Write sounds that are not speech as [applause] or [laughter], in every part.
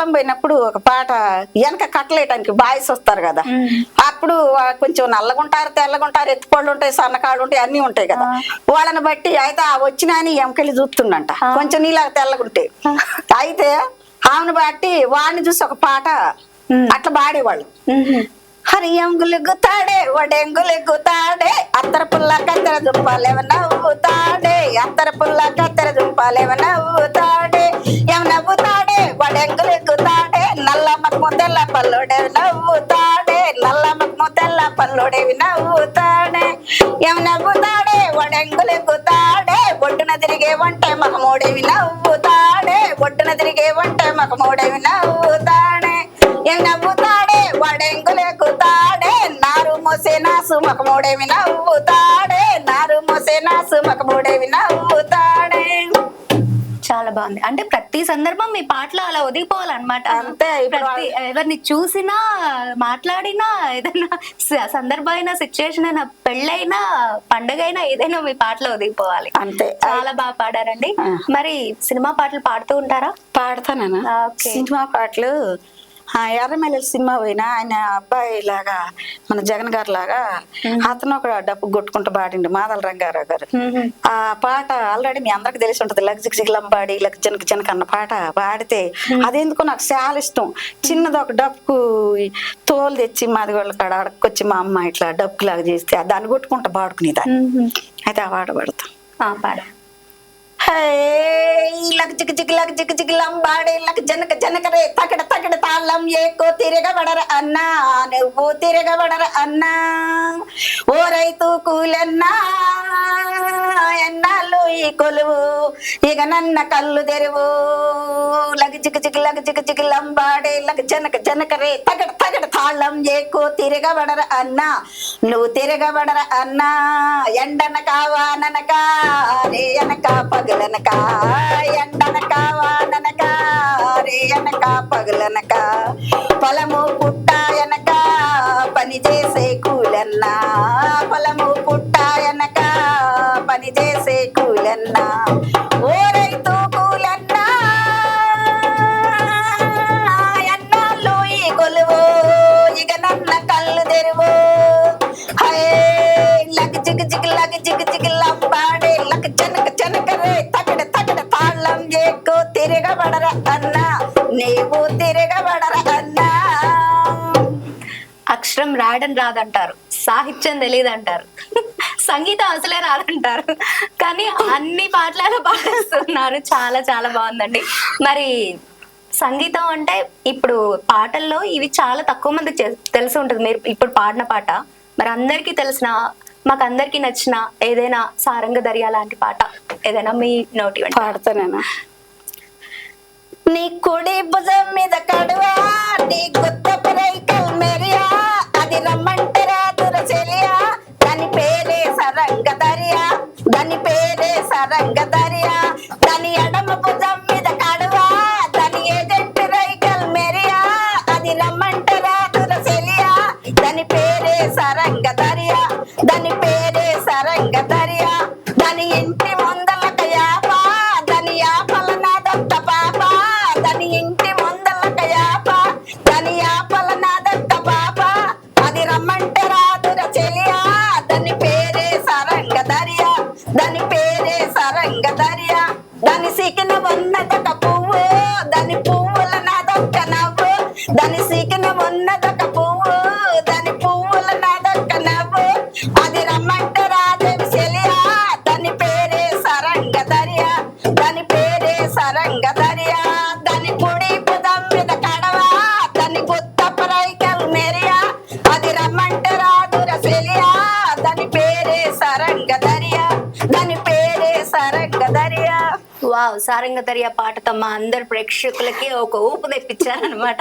పొలం పోయినప్పుడు ఒక పాట వెనక కట్టలేయటానికి బాయ్స్ వస్తారు కదా. అప్పుడు కొంచెం నల్లగుంటారు తెల్లగుంటారు ఎత్తుపళ్ళు ఉంటాయి సన్నకాళ్ళు ఉంటాయి అన్ని ఉంటాయి కదా. వాళ్ళని బట్టి అయితే ఆ వచ్చిన ఆయన ఎమకెళ్ళి చూస్తుండంట కొంచెం నీళ్ళ తెల్లగుంటే. అయితే ఆమెను బట్టి వాడిని చూసి ఒక పాట అట్లా పాడేవాళ్ళు. హరి ఎంగులెగ్గుతాడే వడెంగులెగ్గుతాడే అత్తర పుల్ల కత్తెర నవ్వుతాడే అత్తర పుల్ల కత్తెర దుంపాలేవ నవ్వుతాడే ఎవ నవ్వుతాడే వడెంగులెగ్గుతాడే నల్ల మక్ము నవ్వుతాడే నల్ల మక్ము తెల్ల నవ్వుతాడే. ఎవ నవ్వుతాడే వడెంగులెగ్గుతాడే ఒడ్డున తిరిగే వంటే మకమోడేవి నవ్వుతాడే. ఒడ్డున తిరిగే వంటే మకమోడేవి నవ్వుతాడే. ఏం నవ్వుతాడే వాడెంగులెక్కుతాడే నారు మోసే నాసు మకమోడేవి నవ్వుతాడే. నారు మోసే నాసు మకమోడేవి నవ్వుతాడే. చాలా బాగుంది. అంటే ప్రతి సందర్భం మీ పాటలో అలా ఒదిగిపోవాలన్నమాట. అంతే, ప్రతి ఎవరిని చూసినా మాట్లాడినా ఏదైనా సందర్భం అయినా సిచ్యుయేషన్ అయినా పెళ్ళైనా పండగ అయినా ఏదైనా మీ పాటలో ఒదిగిపోవాలి. అంతే. చాలా బాగా పాడారండి. మరి సినిమా పాటలు పాడుతూ ఉంటారా? పాడతాను. సినిమా పాటలు ఎర్రమెల్లెల సినిమా పోయినా ఆయన అబ్బాయి లాగా మన జగన్ గారు లాగా అతను ఒక డబ్బు కొట్టుకుంటూ పాడిండు మాదల రంగారావు గారు. ఆ పాట ఆల్రెడీ మీ అందరికి తెలిసి ఉంటది లగ్ జిగ్ జిగ్ లంబాడి లగ్ జనక్ జనక్ అన్న పాట పాడితే అదెందుకో నాకు చాలా ఇష్టం. చిన్నది ఒక డబ్బుకు తోలు తెచ్చి మాది వాళ్ళ కాడ అడక్కొచ్చి మా అమ్మ ఇట్లా డబ్బుకు లాగా చేస్తే దాన్ని కొట్టుకుంటా పాడుకునేదాన్ని. అయితే ఆ పాట పాడతాం. ఆ, పాడ. లక్ చిక్ చిక్ లక్ చిక్ చిక్ లంబాడే లక్ జనక జనక రే తకడ తకడ తాళం ఏకో తిరగబడర అన్నా నువ్వు తిరగబడర అన్నా. ఓ రైతు కూలన్నా ఎన్నాళ్ళు ఈ కొలువు? ఇక నన్న కళ్ళు తెరువు. లగ చిక్ చిక్ లగ చిక్ చిక్ లంబాడే లక్ జనక జనక రే తగడ తగడ తాళం ఏకో తిరగబడర అన్నా. నువ్వు తిరగబడర అన్నా కావా ననక రే అనక పగలనక ఎండనక వాననక రే అనక పగలనక. పొలము పుట్టాయనక పని చేసే కూలన్నా. పొలము పుట్టాయనక పని చేసే కూలన్నా. రాయడం రాదంటారు. సాహిత్యం తెలియదు అంటారు సంగీతం అసలే రాదంటారు. కానీ అన్ని పాటలలో పాడిస్తున్నారు. చాలా చాలా బాగుందండి. మరి సంగీతం అంటే ఇప్పుడు పాటల్లో ఇవి చాలా తక్కువ మందికి తెలిసి ఉంటుంది. మీరు ఇప్పుడు పాడిన పాట మరి అందరికీ తెలిసిన మాకు అందరికీ నచ్చిన ఏదైనా సారంగ దర్యా లాంటి పాట ఏదైనా మీ నోటి వెంట? పాడతానేనా నీ కుడి భుజం మీద కడువా నీ గుత్తపు రైకల్ మెరియా అది రమ్మంటే రాదుర చెలియా. దాని పేరే సరంగ దరియా. దాని పేరే సరంగ దరియా. దాని ఎడమ భుజం వావ్ సారంగ దర్యా పాటతో మా అందరు ప్రేక్షకులకి ఒక ఊపు తెప్పించారనమాట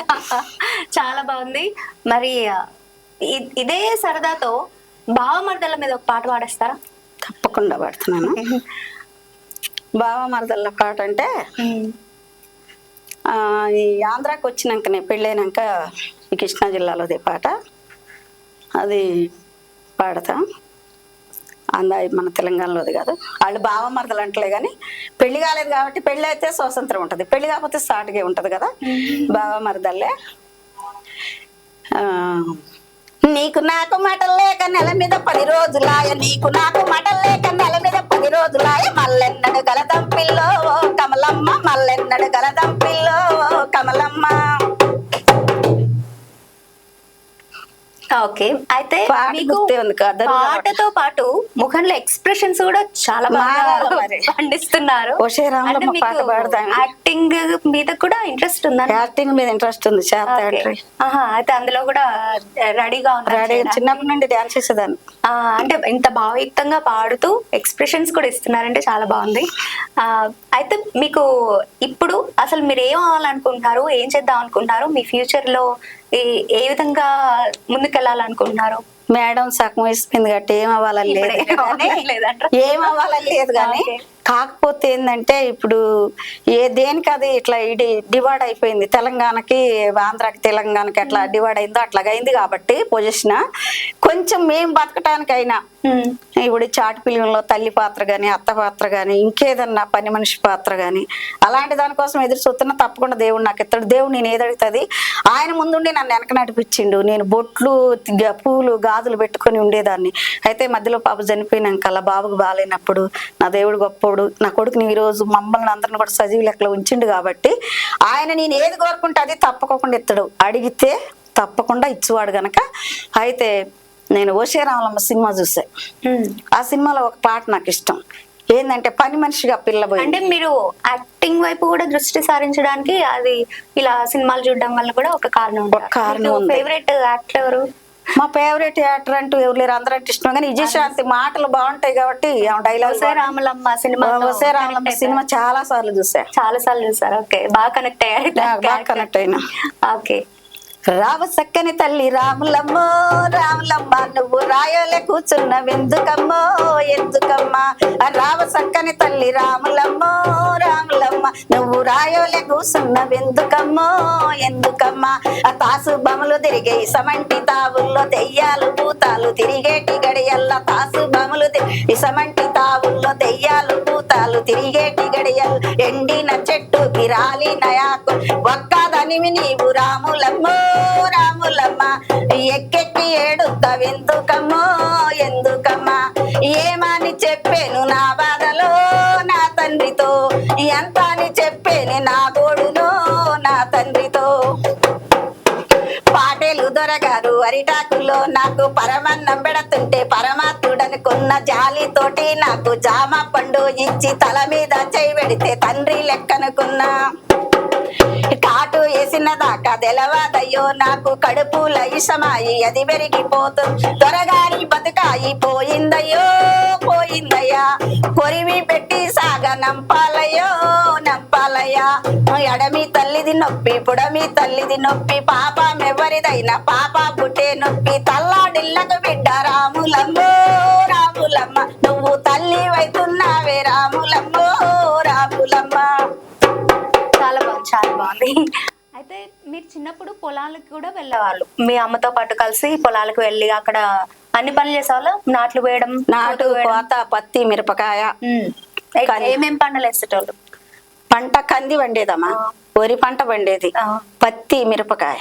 చాలా బాగుంది. మరి ఇదే సరదాతో భావమర్దల మీద ఒక పాట పాడేస్తారా? తప్పకుండా పడుతున్నాను. బావ మరదల్ల పాట అంటే ఆ, ఈ ఆంధ్రాకి వచ్చినాకనే పెళ్ళైనాక ఈ కృష్ణా జిల్లాలోదే పాట. అది పాడతా. అంద మన తెలంగాణలోది కాదు. వాళ్ళు బావమరదలు అంటలే కానీ పెళ్ళి కాలేదు కాబట్టి పెళ్ళి అయితే స్వాతంత్రం ఉంటుంది. పెళ్ళి కాకపోతే సాటుగా ఉంటుంది కదా. బావమరదల్లే ఆ, నీకు నాకు మటలు లేక నెల మీద పది రోజులాయ. నీకు నాకు మటలు లేక నెల మీద పది రోజులాయ. మల్లెన్నడు గలదం పిల్లో ఓ కమలమ్మ మల్లెన్నడు గలదం పిల్లో కమలమ్మ. ఓకే. అయితే మీకు ఉంది పాటతో పాటు ముఖంలో ఎక్స్ప్రెషన్స్ కూడా చాలా బాగా. పండిస్తున్నారు. యాక్టింగ్ మీద కూడా ఇంట్రెస్ట్ ఉందని యాక్టింగ్ మీద ఇంట్రెస్ట్ ఉంది అయితే అందులో కూడా రెడీగా. చిన్నప్పటి నుండి డాన్స్ చేసేదాన్ని. అంటే ఇంత భావయుక్తంగా పాడుతూ ఎక్స్ప్రెషన్స్ కూడా ఇస్తున్నారంటే చాలా బాగుంది. ఆ, అయితే మీకు ఇప్పుడు అసలు మీరు ఏం అవ్వాలనుకుంటున్నారు? ఏం చేద్దాం అనుకుంటున్నారు? మీ ఫ్యూచర్లో ఏ- ఏ విధంగా ముందుకెళ్ళాలనుకుంటున్నారు? మేడం సగం వేసిపోయింది కాబట్టి ఏం అవ్వాలని లేదు. ఏం అవ్వాలని లేదు కానీ. కాకపోతే ఏంటంటే ఇప్పుడు ఏ దేనికి అది ఇట్లా ఇడి డివైడ్ అయిపోయింది. తెలంగాణకి ఆంధ్రాకి తెలంగాణకి ఎట్లా డివైడ్ అయిందో అట్లాగా అయింది కాబట్టి పొజిషన్. కొంచెం మేము బతకటానికైనా ఇప్పుడు చాటు పిల్లల్లో తల్లి పాత్ర కానీ అత్త పాత్ర కానీ ఇంకేదన్నా పని మనిషి పాత్ర కానీ అలాంటి దానికోసం ఎదురు చూస్తున్నా తప్పకుండా దేవుడు నాకు ఎత్తాడు దేవుడు నేను ఏదడుగుతుంది ఆయన ముందుండి నన్ను వెనక నడిపించిండు. నేను బొట్లు పూలు గాజులు పెట్టుకొని ఉండేదాన్ని. అయితే మధ్యలో పాప చనిపోయినాక అలా బాబుకు బాగాలేనప్పుడు నా దేవుడు గొప్పోడు నా కొడుకుని ఈ రోజు మమ్మల్ని అందరిని కూడా సజీవ లెక్కలో ఉంచిండు కాబట్టి ఆయన నేను ఏది కోరుకుంటే అది తప్పకోకుండా ఎత్తాడు అడిగితే తప్పకుండా ఇచ్చేవాడు గనక. అయితే నేను ఓషే రామలమ్మ సినిమా చూసా. ఆ సినిమాలో ఒక పాట నాకు ఇష్టం. ఏంటంటే పని మనిషిగా పిల్ల పోయింది అంటే మీరు యాక్టింగ్ వైపు కూడా దృష్టి సారించడానికి అది ఇలా సినిమాలు చూడడం వల్ల కూడా ఒక కారణం ఒక కారణం. ఫేవరెట్ యాక్టర్ ఎవరు? మా ఫేవరెట్ యాక్టర్ అంటూ ఎవరు లేరు. అందరంటే ఇష్టం. కానీ విజయశాంతి మాటలు బాగుంటాయి కాబట్టి డైలాగ్ వసే రామలమ్మ సినిమా వసే రామలమ్మ సినిమా చాలా సార్లు చూసా చాలా సార్లు చూసారు ఓకే. బాగా కనెక్ట్ అయ్యారు. బాగా కనెక్ట్ అయినా. ఓకే. రావ సక్కని తల్లి రాములమ్మో రాములమ్మ నువ్వు రాయలే కూర్చున్నవెందుకమ్మో ఎందుకమ్మా ఆ రావ సక్కని తల్లి రాములమ్మో రాములమ్మ నువ్వు రాయలే కూర్చున్నవెందుకమ్మో ఎందుకమ్మా ఆ తాసు బములు తిరిగే సమంటి తావుల్లో దెయ్యాలు పూతాలు తిరిగేటి గడియల్ల తాసు బములు ఇసమంటి తావుల్లో దెయ్యాలు పూతాలు తిరిగేటి గడియల్ ఎండి చెట్టుకి రాలిన ఒక్క ఒక్కదనివి నీవు రాములమ్మో రాములమ్మ. ఎక్కెక్కి ఏడుతావెందుకమ్మో విందుకమ్మో. నాకు జామ పండు ఇచ్చి తల మీద చేయి పెడితే తండ్రి లెక్కనుకున్నా. కాటు వేసిన దాకా తెలవదయ్యో నాకు కడుపుల ఇషమాయి అది పెరిగిపోతుంది త్వరగాని బతుకాయి పోయిందయ్యో పోయిందయ్యా. కొరివి పెట్టి సాగ నంపాలయ్యో. నంపాలయ్యా ఎడమి తల్లిది నొప్పి పుడమి తల్లిది నొప్పి పాపం ఎవరిదైనా పాప పుట్టే నొప్పి. తల్లాడిల్లకు బిడ్డ రాములమ్మో రాములమ్మ. నువ్వు తల్లి వైతున్నావే రాములమ్మో రాములమ్మ. చాలా బాగుంది చాలా బాగుంది. అయితే మీరు చిన్నప్పుడు పొలాలకు కూడా వెళ్ళేవాళ్ళు? మీ అమ్మతో పాటు కలిసి పొలాలకు వెళ్ళి అక్కడ అన్ని పనులు చేసేవాళ్ళు? నాట్లు వేయడం నాటు కోతు పత్తి మిరపకాయ ఏమేం పంటలు వేసేటోళ్ళు? పంట కంది పండేదమ్మా. వరి పంట పండేది. పత్తి మిరపకాయ.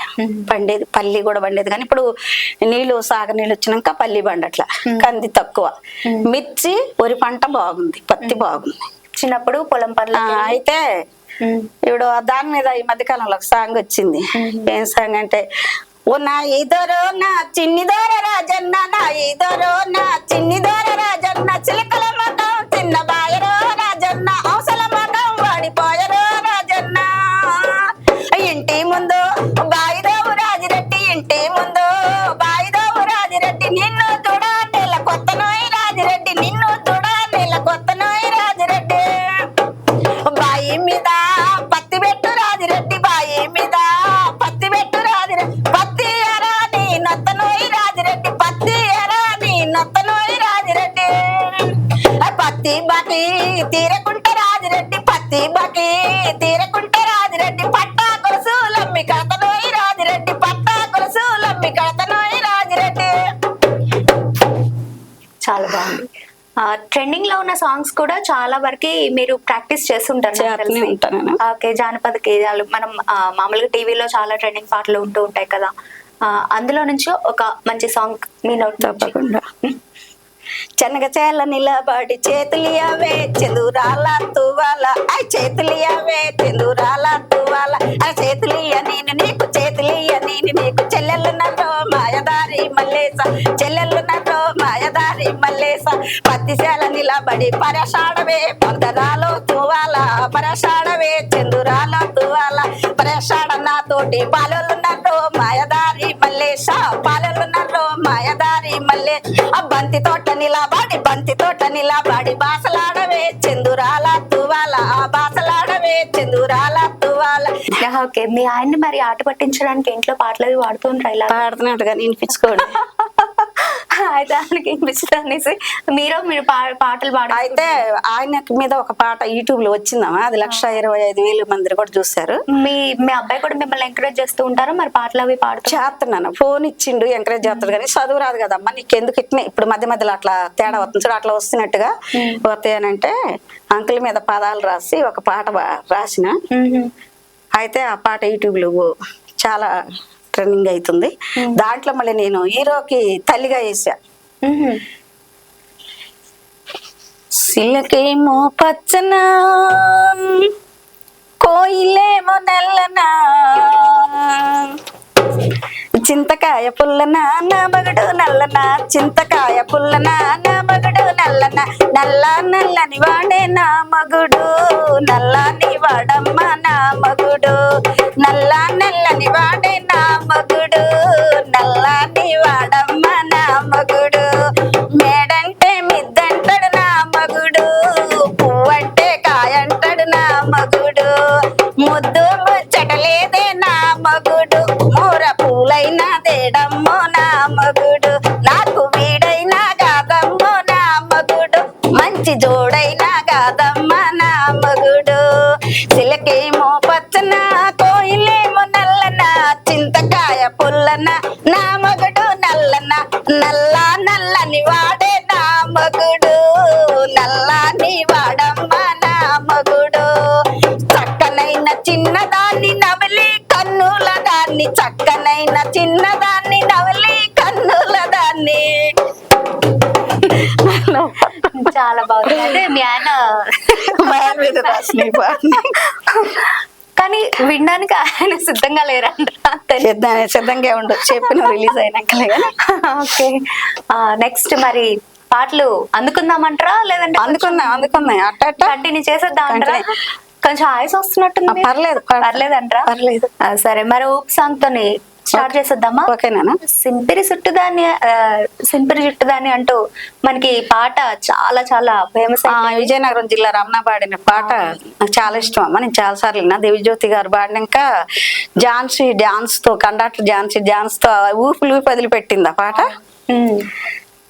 పండేది. పల్లి కూడా పండేది. కానీ ఇప్పుడు నీళ్ళు సాగ నీళ్ళు వచ్చినాక పల్లి పండట్ల. కంది తక్కువ. మిర్చి వరి పంట బాగుంది. పత్తి బాగుంది. చిన్నప్పుడు పొలం పనులు అయితే ఇప్పుడు దాని మీద ఈ మధ్య కాలంలో ఒక సాంగ్ వచ్చింది. ఏం సాంగ్ అంటే ఓ నా ఇదరో నా చిన్ని తీరకుంట రాజిరెడ్డి పత్తి బాకి. తీరకుంట రాజిరెడ్డి పట్టా కొరసూలమ్మి కడతనోయి రాజిరెడ్డి పట్టా కొరసూలమ్మి కడతనోయి రాజిరెడ్డి. చాలా బాగుంది. ట్రెండింగ్లో ఉన్న సాంగ్స్ కూడా చాలా వరకు మీరు ప్రాక్టీస్ చేస్తుంటారు. ఓకే జానపద గేయాలు మనం మామూలుగా టీవీలో చాలా ట్రెండింగ్ పాటలు ఉంటూ ఉంటాయి కదా. అందులో నుంచి ఒక మంచి సాంగ్ మీ నోట్ తప్పకుండా. చెనగ చేల నిలబడి చేతులియవే చందురాల తువాల. ఆ చేతులియవే చందురాల తువాల. ఆ చేతులియ నేను నీకు చేతులియ నేను నీకు చెల్లెలు నరో మాయదారి మల్లేస చెల్లెలు నరో మాయదారి మల్లేస పత్తిశాల నిలబడి పరశాడవే పొందరాలో తువాల. పరశాడవే చందురాల తువాల. పరశాడ నాతోటి పాలలు బంతి తోట నిలబడి బంతి తోట నిలబడి బాసలాడవే చందురాల తువాల. ఆ బాసలాడవే చందురాల తువాల. ఓకే. మీ ఆయన్ని మరి ఆట పట్టించడానికి ఇంట్లో పాటలు అవి వాడుతూ ఉంటారు ఇలా? పాడుతున్నట్టుగా వినిపించుకోండి. [laughs] అయితే ఆయనకి వినిపించదు అనేసి మీరు మీరు పాటలు పాడ అయితే ఆయన మీద ఒక పాట యూట్యూబ్లో వచ్చిందమ్మా. అది లక్ష ఇరవై ఐదు వేలు మంది కూడా చూశారు. మీ మీ అబ్బాయి కూడా మిమ్మల్ని ఎంకరేజ్ చేస్తూ ఉంటారా? మరి పాటలు అవి పాడుతూ? చేస్తున్నాను. ఫోన్ ఇచ్చిండు ఎంకరేజ్ చేస్తాడు కానీ చదువు రాదు కదమ్మా. నీకు ఎందుకు ఇట్నే? ఇప్పుడు మధ్య మధ్యలో అట్లా తేడా వస్తుంది. చూడు అట్లా వస్తున్నట్టుగా పోతాయనంటే అంకుల్ మీద పదాలు రాసి ఒక పాట రాసిన. అయితే ఆ పాట యూట్యూబ్లో చాలా ట్రెండింగ్ అవుతుంది దాంట్లో మళ్ళీ నేను హీరోకి తల్లిగా వేసా మ్మ్. సిల్లకేమో పచ్చన? కోయిలేమో నల్లనా? చింతకాయ పుల్లన? నా మగడు నల్లన? చింతకాయ పుల్లన? నా మగడు నల్లన? నల్ల నల్లని వాడే నా మగుడు. నల్లని వాడమ్మ మంచి జోడైనా కాదమ్మా. అంటే మీ ఆయన. మీద. కానీ వినడానికి ఆయన సిద్ధంగా లేరంట. సిద్ధ- సిద్ధంగా ఉండు. చెప్పిన రిలీజ్ అయినాకలే కానీ. ఓకే. నెక్స్ట్ మరి పాటలు అందుకుందామంటారా లేదంటే అందుకున్నా అందుకున్నా. అట్ట కంటిన్యూ చేసేద్దాం అంటారా. కొంచెం ఆయుస్ వస్తున్నట్టుంది ఆ, పర్లేదు, పర్లేదు. పర్లేదంటారా? పర్లేదు. సరే. మరి ఊప్ సాంగ్ తోని స్టార్ట్ చేసేద్దామా? ఓకేనా సింపిరి చుట్టుదాన్ని సింపిరి చుట్టుదాన్ని అంటూ మనకి పాట చాలా చాలా ఫేమస్ విజయనగరం జిల్లా రమణ పాడిన పాట నాకు చాలా ఇష్టం అమ్మ నేను చాలా సార్లు విన్నా. దేవిజ్యోతి గారు పాడినాక ఝాన్సీ డాన్స్తో కండక్టర్ ఝాన్సీ డాన్స్తో ఊపి ఊపి వదిలిపెట్టింది ఆ పాట.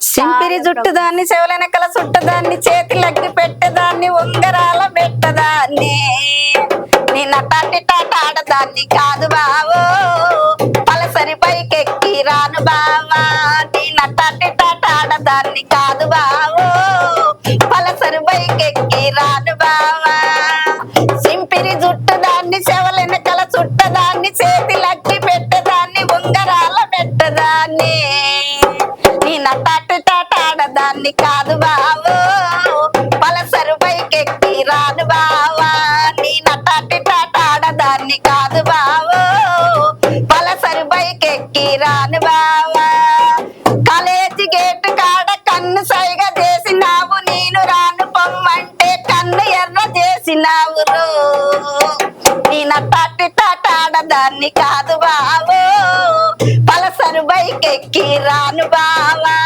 సింపిరి జుట్టు దాన్ని చెవులెనకల చుట్టదాన్ని చేతిలగ్గి పెట్టదాన్ని ఉంగరాల పెట్టదాన్ని నీ నటాటి ఆడదాన్ని కాదు బావో. పలసరి పైకెక్కి రాను బావా. నీ నటాటి తాటాడదాన్ని కాదు బావో. పలసరి పైకెక్కి రాను బావా. చేసినావురు? చేసినావు రో తాటాడదాన్ని ఆడదాన్ని కాదు బావు. పలసరు బైకెక్కి రాను బావా.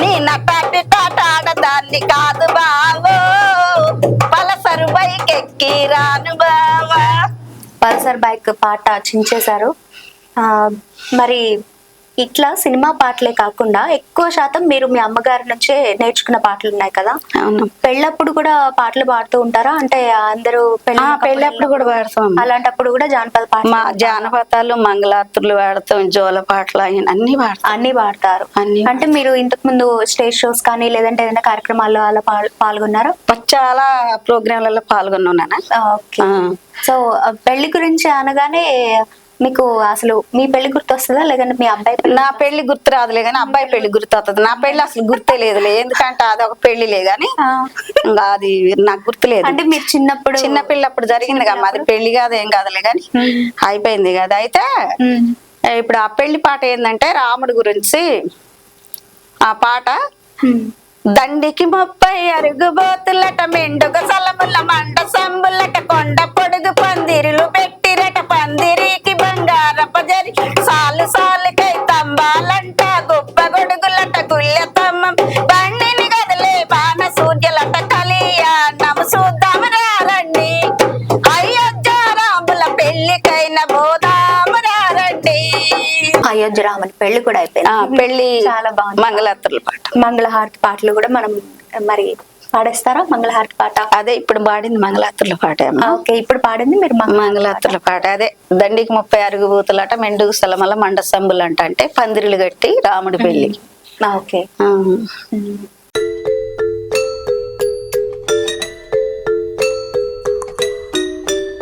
నీ నటాటి ఆడదాన్ని కాదు బావు. పలసరు బైకెక్కి రాను బావా. పల్సర్ బైక్ పాట చించేశారు. మరి ఇట్లా సినిమా పాటలే కాకుండా ఎక్కువ శాతం మీరు మీ అమ్మగారి నుంచే నేర్చుకున్న పాటలు ఉన్నాయి కదా? పెళ్ళప్పుడు కూడా పాటలు పాడుతూ ఉంటారా? అంటే అందరూ పెళ్ళప్పుడు కూడా పాడతాం. అలాంటప్పుడు కూడా జానపద పాటలు మా జానపదాలు మంగళార్తులు పాడతాం జోల పాటలు అన్ని పాడతాం. అన్ని పాడతారు. అంటే మీరు ఇంతకు ముందు స్టేజ్ షోస్ కానీ లేదంటే ఏదైనా కార్యక్రమాల్లో అలా పాల్- పాల్గొన్నారా? చాలా ప్రోగ్రాంలలో పాల్గొన్నాను సో పెళ్ళి గురించి అనగానే మీకు అసలు మీ పెళ్ళి గుర్తు వస్తుందా లేదంటే మీ అబ్బాయి పెళ్ళి నా పెళ్ళి గుర్తు రాదులే కానీ అబ్బాయి పెళ్ళి గుర్తు అవుతుంది. నా పెళ్ళి అసలు గుర్తే లేదులే. ఎందుకంటే అది ఒక పెళ్ళిలే గాని అది నాకు గుర్తులేదు అంటే మీరు చిన్నప్పుడు చిన్న పిల్ల అప్పుడు జరిగింది కదా అది పెళ్ళి కాదు ఏం కాదులే కానీ అయిపోయింది కదా. అయితే ఇప్పుడు ఆ పెళ్ళి పాట ఏంటంటే రాముడి గురించి ఆ పాట దండికి ముప్పై అరుగుబోతులట మెండుగ సలముల మండ సంబులట కొండ పొడుగు పందిరులు పెట్టిరట పందిరికి బంగారప జరి. సాలు సాలుకై తంబాలంట గొప్ప గొడుగులట గుళ్ళ తమ్మం. బండిని గదిలే బాణ సూర్యలట అయోధ్య రాముని పెళ్ళి కూడా అయిపోయింది. పెళ్ళి చాలా బాగుంది. మంగళాత్రుల పాట. మంగళహారతి పాటలు కూడా మనం మరి పాడేస్తారా? మంగళహారతి పాట? అదే ఇప్పుడు పాడింది మంగళాత్రుల పాట. ఓకే ఇప్పుడు పాడింది మీరు మంగళ మంగళాత్రుల పాట. అదే దండికి ముప్పై అరుగు బూతులట మెండుగు స్థలమల మండ సంబులంట అంటే పందిరిలు కట్టి రాముడి పెళ్ళి. ఓకే.